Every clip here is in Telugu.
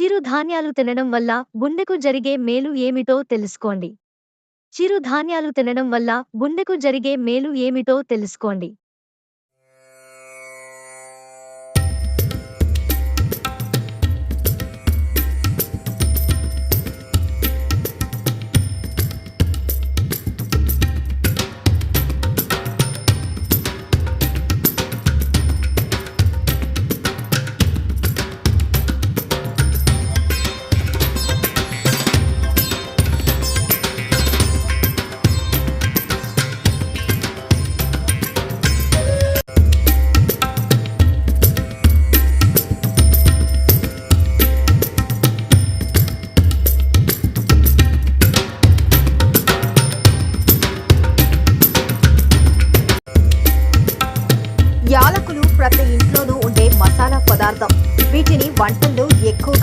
చిరుధాన్యాలు తినడం వల్ల గుండెకు జరిగే మేలు ఏమిటో తెలుసుకోండి. చిరుధాన్యాలు తినడం వల్ల గుండెకు జరిగే మేలు ఏమిటో తెలుసుకోండి.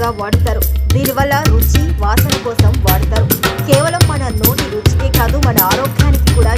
ఎక్కువగా వాడతారు. దీనివల్ల రుచి వాసన కోసం వాడతారు. కేవలం మన నోటి రుచికే కాదు మన ఆరోగ్యానికి కూడా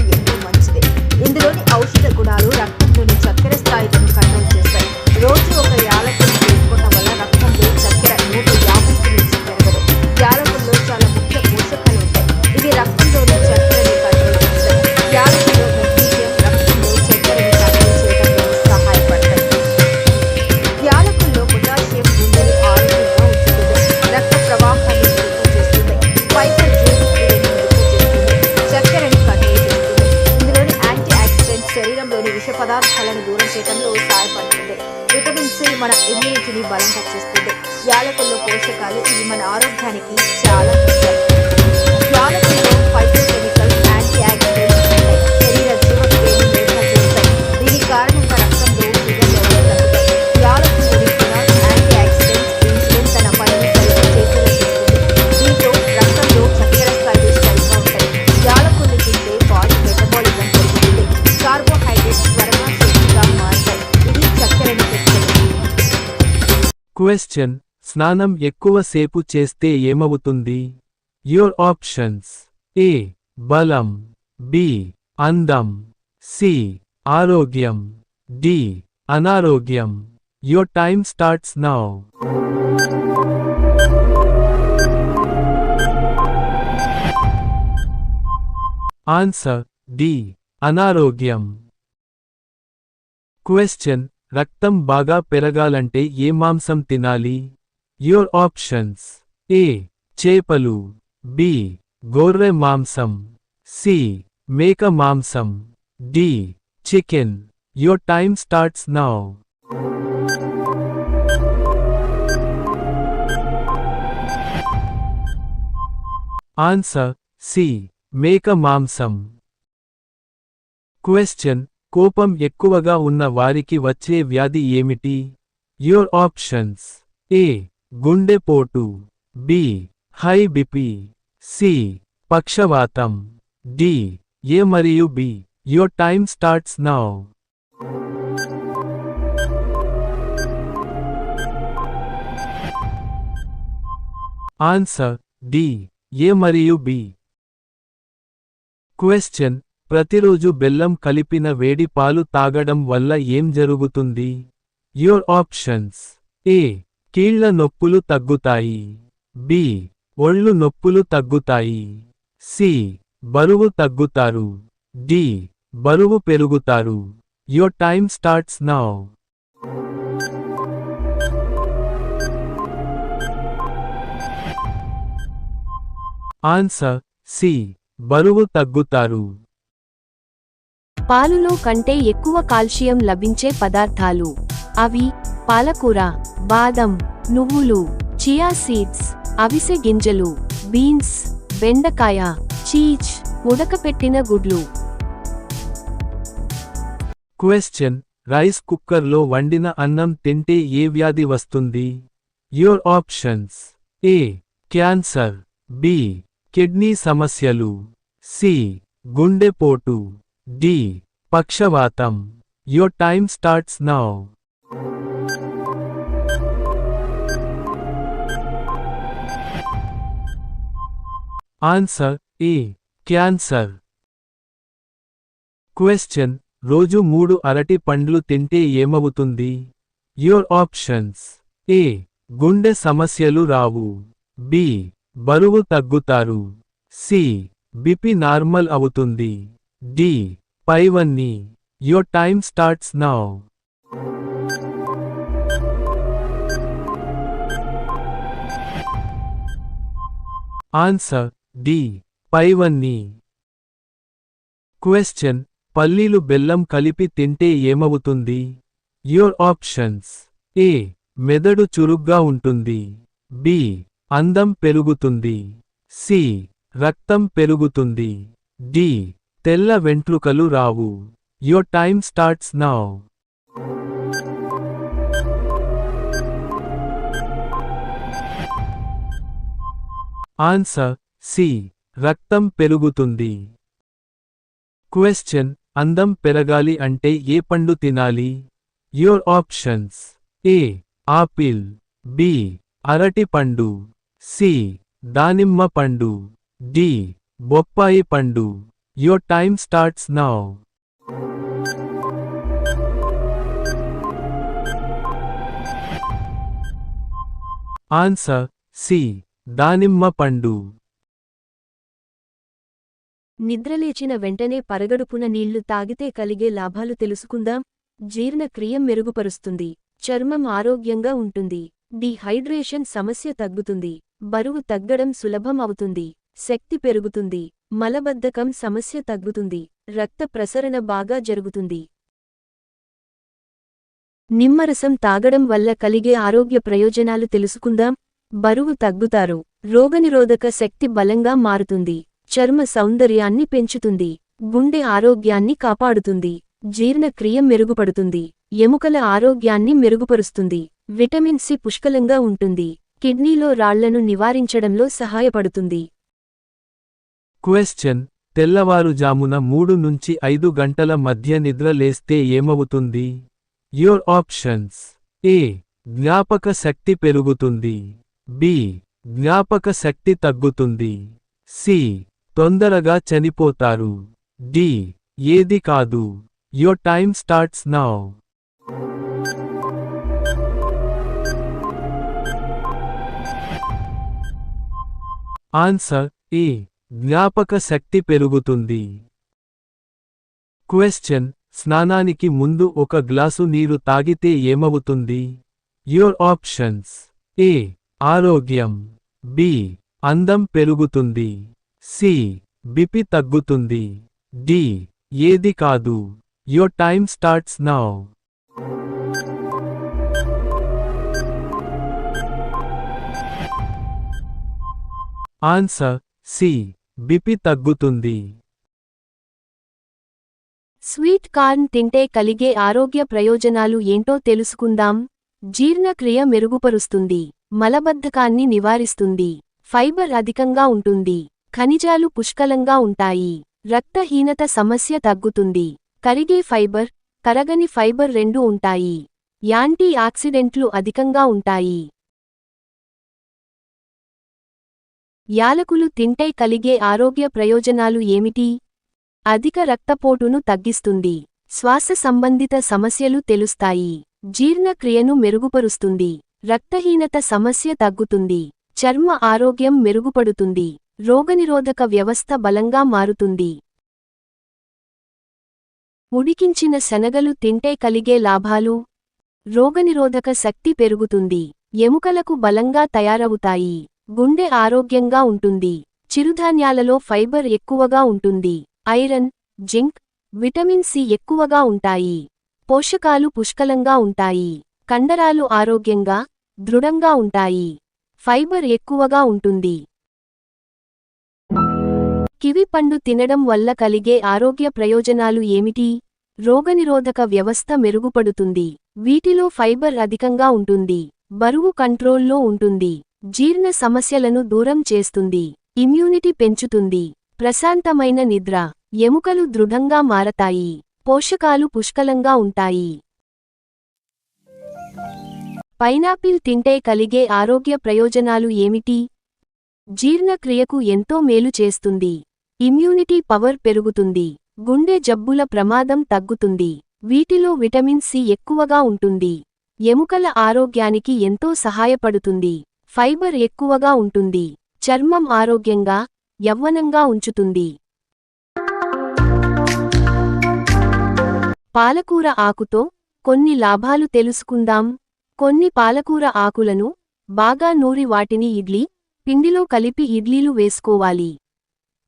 పదార్థాలను దూరం చేయడంలో సహాయపడుతుంది విటమిన్ సి మన ఇమ్యూనిటీని బలంగా చేస్తుంది యాలకుల్లో పోషకాలు ఇవి మన ఆరోగ్యానికి చాలా ముఖ్యం. క్వశ్చన్ స్నానం ఎక్కువసేపు చేస్తే ఏమవుతుంది? యోర్ ఆప్షన్స్ ఏ బలం. బి అందం. సి ఆరోగ్యం. డి అనారోగ్యం. Your time starts now answer D అనారోగ్యం. క్వశ్చన్ రక్తం బాగా పెరగాలంటే ఏ మాంసం తినాలి? యోర్ ఆప్షన్స్ ఏ చేపలు. బి గొర్రె మాంసం. సి మేక మాంసం. D chicken. Your time starts now answer C మేక మాంసం. క్వశ్చన్ కోపం ఎక్కువగా ఉన్న వారికి వచ్చే వ్యాధి ఏమిటి? యోర్ ఆప్షన్స్ ఏ గుండెపోటు బి హై బిపి సి పక్షవాతం. డి ఏ మరియు B your time starts now answer D A మరియు బి క్వశ్చన్ ప్రతిరోజు బెల్లం కలిపిన వేడి పాలు తాగడం వల్ల ఏం జరుగుతుంది? యోర్ ఆప్షన్స్ ఏ కీళ్ళ నొప్పులు తగ్గుతాయి. బి ఒళ్ళు నొప్పులు తగ్గుతాయి. సి బరువు తగ్గుతారు. డి బరువు పెరుగుతారు. Your time starts now answer C బరువు తగ్గుతారు. పాలులో కంటే ఎక్కువ కాల్షియం లభించే పదార్థాలు. అవి పాలకూర బాదం నువ్వులు చియా సీడ్స్ అవిసె గింజలు బీన్స్ బెండకాయ చీజ్ ఉడకపెట్టిన గుడ్లు. క్వశ్చన్ రైస్ కుక్కర్లో వండిన అన్నం తింటే ఏ వ్యాధి వస్తుంది? Your options A cancer B kidney సమస్యలు. సి గుండెపోటు. డి పక్షవాతం your time starts now answer A cancer question రోజు మూడు అరటి పండ్లు తింటే ఏమవుతుంది? యువర్ ఆప్షన్స్ ఏ గుండె సమస్యలు రావు. బి బరువు తగ్గుతారు. సి బిపి నార్మల్ అవుతుంది. డి పైవన్నీ your time starts now answer D పైవన్నీ క్వశ్చన్ పల్లీలు బెల్లం కలిపి తింటే ఏమవుతుంది? యువర్ ఆప్షన్స్ ఏ మెదడు చురుగ్గా ఉంటుంది. బి అందం పెరుగుతుంది. సి రక్తం పెరుగుతుంది. డి తెల్ల వెంట్రుకలు రావు. Your time starts now answer C రక్తం పెరుగుతుంది. క్వశ్చన్ అందం పెరగాలి అంటే ఏ పండు తినాలి? Your options A apple B అరటి పండు సి దానిమ్మ పండు డి బొప్పాయి పండు. Your time starts now answer C దానిమ్మ పండు. నిద్రలేచిన వెంటనే పరగడుపున నీళ్ళు తాగితే కలిగే లాభాలు తెలుసుకుందాం. జీర్ణక్రియ మెరుగుపరుస్తుంది. చర్మం ఆరోగ్యంగా ఉంటుంది. డీహైడ్రేషన్ సమస్య తగ్గుతుంది. బరువు తగ్గడం సులభం అవుతుంది. శక్తి పెరుగుతుంది. మలబద్ధకం సమస్య తగ్గుతుంది. రక్త ప్రసరణ బాగా జరుగుతుంది. నిమ్మరసం తాగడం వల్ల కలిగే ఆరోగ్య ప్రయోజనాలు తెలుసుకుందాం. బరువు తగ్గుతారు. రోగనిరోధక శక్తి బలంగా మారుతుంది. చర్మ సౌందర్యాన్ని పెంచుతుంది. గుండె ఆరోగ్యాన్ని కాపాడుతుంది. జీర్ణక్రియ మెరుగుపడుతుంది. ఎముకల ఆరోగ్యాన్ని మెరుగుపరుస్తుంది. విటమిన్ సి పుష్కలంగా ఉంటుంది. కిడ్నీలో రాళ్ళను నివారించడంలో సహాయపడుతుంది. క్వశ్చన్ తెల్లవారుజామున మూడు నుంచి ఐదు గంటల మధ్య నిద్ర లేస్తే ఏమవుతుంది? యోర్ ఆప్షన్స్ ఏ జ్ఞాపక శక్తి పెరుగుతుంది. బి జ్ఞాపక శక్తి తగ్గుతుంది. సి తొందరగా చనిపోతారు. డి ఏది కాదు. Your time starts now answer A జ్ఞాపక శక్తి పెరుగుతుంది. క్వశ్చన్ స్నానానికి ముందు ఒక గ్లాసు నీరు తాగితే ఏమవుతుంది? యువర్ ఆప్షన్స్ ఏ ఆరోగ్యం. బి అందం పెరుగుతుంది. సి బిపి తగ్గుతుంది. డి ఏది కాదు. Your time starts now answer C BP తగ్గుతుంది. స్వీట్ కార్న్ తింటే కలిగే ఆరోగ్య ప్రయోజనాలు ఏంటో తెలుసుకుందాం. జీర్ణక్రియ మెరుగుపరుస్తుంది. మలబద్ధకాన్ని నివారిస్తుంది. ఫైబర్ అధికంగా ఉంటుంది. ఖనిజాలు పుష్కలంగా ఉంటాయి. రక్తహీనత సమస్య తగ్గుతుంది. కరిగే ఫైబర్ కరగని ఫైబర్ రెండు ఉంటాయి. యాంటీ ఆక్సిడెంట్లు అధికంగా ఉంటాయి. యాలకులు తింటే కలిగే ఆరోగ్య ప్రయోజనాలు ఏమిటి? అధిక రక్తపోటును తగ్గిస్తుంది. శ్వాస సంబంధిత సమస్యలు తెలుస్తాయి. జీర్ణక్రియను మెరుగుపరుస్తుంది. రక్తహీనత సమస్య తగ్గుతుంది. చర్మ ఆరోగ్యం మెరుగుపడుతుంది. రోగనిరోధక వ్యవస్థ బలంగా మారుతుంది. ఉడికించిన శనగలు తింటే కలిగే లాభాలు? రోగనిరోధక శక్తి పెరుగుతుంది. ఎముకలకు బలంగా తయారవుతాయి. గుండె ఆరోగ్యంగా ఉంటుంది. చిరుధాన్యాలలో ఫైబర్ ఎక్కువగా ఉంటుంది. ఐరన్ జింక్ విటమిన్ సి ఎక్కువగా ఉంటాయి. పోషకాలు పుష్కలంగా ఉంటాయి. కండరాలు ఆరోగ్యంగా దృఢంగా ఉంటాయి. ఫైబర్ ఎక్కువగా ఉంటుంది. కివి పండు తినడం వల్ల కలిగే ఆరోగ్య ప్రయోజనాలు ఏమిటి? రోగనిరోధక వ్యవస్థ మెరుగుపడుతుంది. వీటిలో ఫైబర్ అధికంగా ఉంటుంది. బరువు కంట్రోల్లో ఉంటుంది. జీర్ణ సమస్యలను దూరం చేస్తుంది ఇమ్యూనిటీ పెంచుతుంది ప్రశాంతమైన నిద్ర ఎముకలు దృఢంగా మారతాయి పోషకాలు పుష్కలంగా ఉంటాయి. పైనాపిల్ తింటే కలిగే ఆరోగ్య ప్రయోజనాలు ఏమిటి? జీర్ణక్రియకు ఎంతో మేలు చేస్తుంది ఇమ్యూనిటీ పవర్ పెరుగుతుంది గుండె జబ్బుల ప్రమాదం తగ్గుతుంది వీటిలో విటమిన్ సి ఎక్కువగా ఉంటుంది ఎముకల ఆరోగ్యానికి ఎంతో సహాయపడుతుంది. ఫైబర్ ఎక్కువగా ఉంటుంది. చర్మం ఆరోగ్యంగా యవ్వనంగా ఉంచుతుంది. పాలకూర ఆకుతో కొన్ని లాభాలు తెలుసుకుందాం. కొన్ని పాలకూర ఆకులను బాగా నూరి వాటిని ఇడ్లీ పిండిలో కలిపి ఇడ్లీలు వేసుకోవాలి.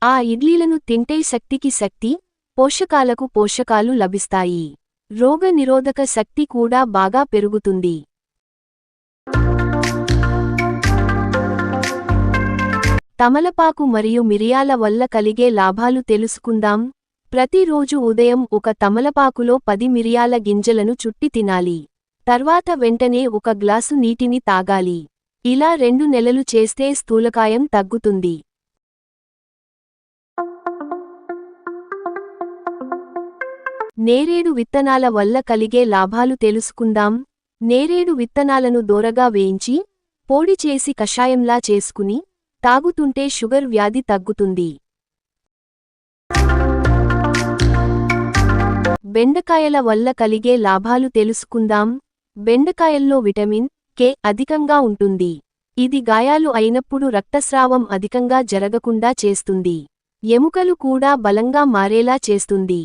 ఆ ఇడ్లీలను తింటే శక్తికి శక్తి పోషకాలకు పోషకాలు లభిస్తాయి. రోగనిరోధక శక్తి కూడా బాగా పెరుగుతుంది. తమలపాకు మరియు మిరియాల వల్ల కలిగే లాభాలు తెలుసుకుందాం. ప్రతిరోజు ఉదయం ఒక తమలపాకులో పది మిరియాల గింజలను చుట్టి తినాలి. తర్వాత వెంటనే ఒక గ్లాసు నీటిని తాగాలి. ఇలా రెండు నెలలు చేస్తే స్థూలకాయం తగ్గుతుంది. నేరేడు విత్తనాల వల్ల కలిగే లాభాలు తెలుసుకుందాం. నేరేడు విత్తనాలను దోరగా వేయించి పొడి చేసి కషాయంలా చేసుకుని తాగుతుంటే షుగర్ వ్యాధి తగ్గుతుంది. బెండకాయల వల్ల కలిగే లాభాలు తెలుసుకుందాం. బెండకాయల్లో విటమిన్ కే అధికంగా ఉంటుంది. ఇది గాయాలు అయినప్పుడు రక్తస్రావం అధికంగా జరగకుండా చేస్తుంది. ఎముకలు కూడా బలంగా మారేలా చేస్తుంది.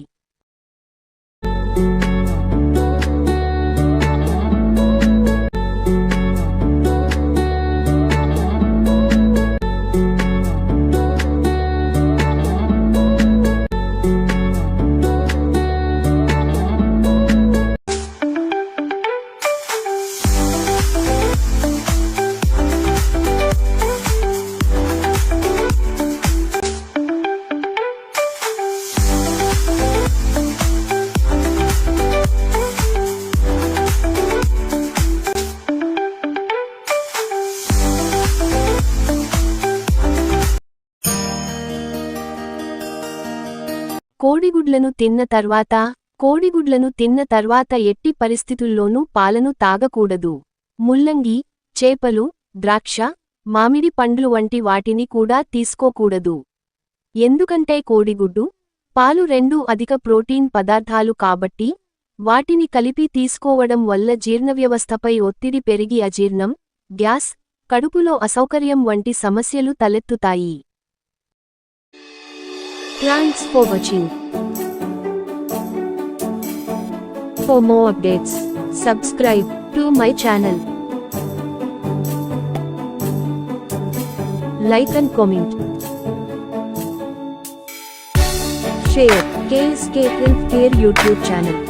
కోడిగుడ్లను తిన్న తర్వాత కోడిగుడ్లను తిన్న తర్వాత ఎట్టి పరిస్థితుల్లోనూ పాలను తాగకూడదు. ముల్లంగి చేపలు ద్రాక్ష మామిడి పండ్లు వంటి వాటిని కూడా తీసుకోకూడదు. ఎందుకంటే కోడిగుడ్డు పాలు రెండూ అధిక ప్రోటీన్ పదార్థాలు కాబట్టి వాటిని కలిపి తీసుకోవడం వల్ల జీర్ణవ్యవస్థపై ఒత్తిడి పెరిగి అజీర్ణం గ్యాస్ కడుపులో అసౌకర్యం వంటి సమస్యలు తలెత్తుతాయి. Thanks for watching. For more updates, subscribe to my channel. Like and comment. Share KSK Healthcare YouTube channel.